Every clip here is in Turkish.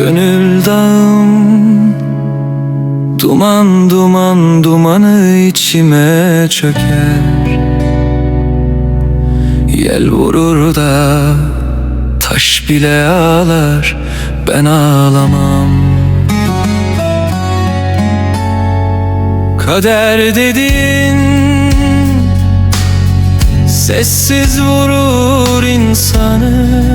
Gönül dağım. Duman duman dumanı içime çöker. Yel vurur da Taş bile ağlar Ben ağlamam. Kader dedin Sessiz vurur insanı.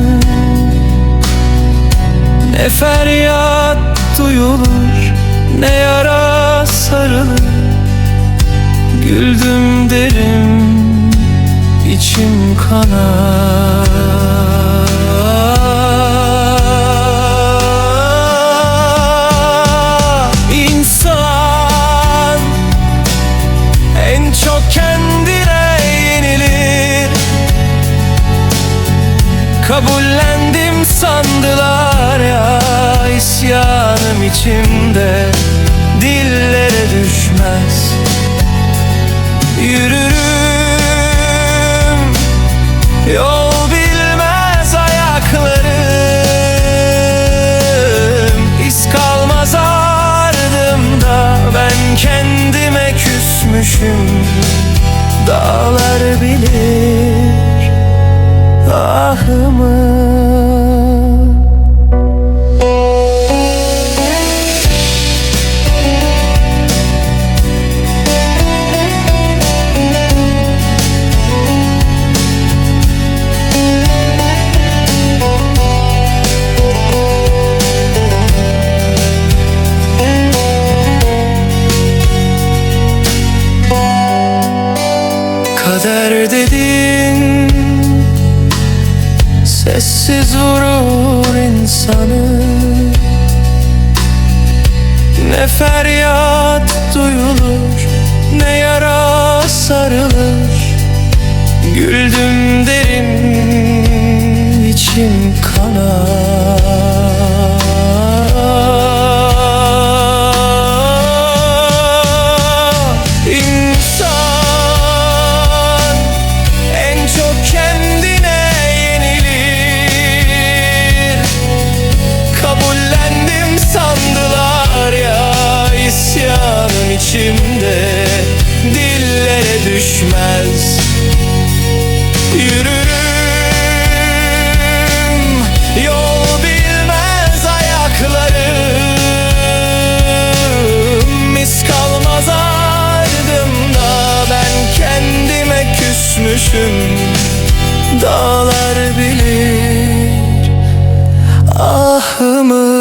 Ne feryat Kabullendim sandılar ya isyanım içimde. Dillere düşmez. Yürürüm. Yol bilmez ayaklarım. İz kalmaz ardımda. Ben kendime küsmüşüm. Dağlar bilir ahımı Kader dedin Sessiz vurur insanı. Ne feryat duyulur Ne yara sarılır. Güldüm derim içim kanar Düşmez Yürürüm yol bilmez ayaklarım. Mis kalmaz ardımda ben kendime küsmüşüm. Dağlar bilir ahımı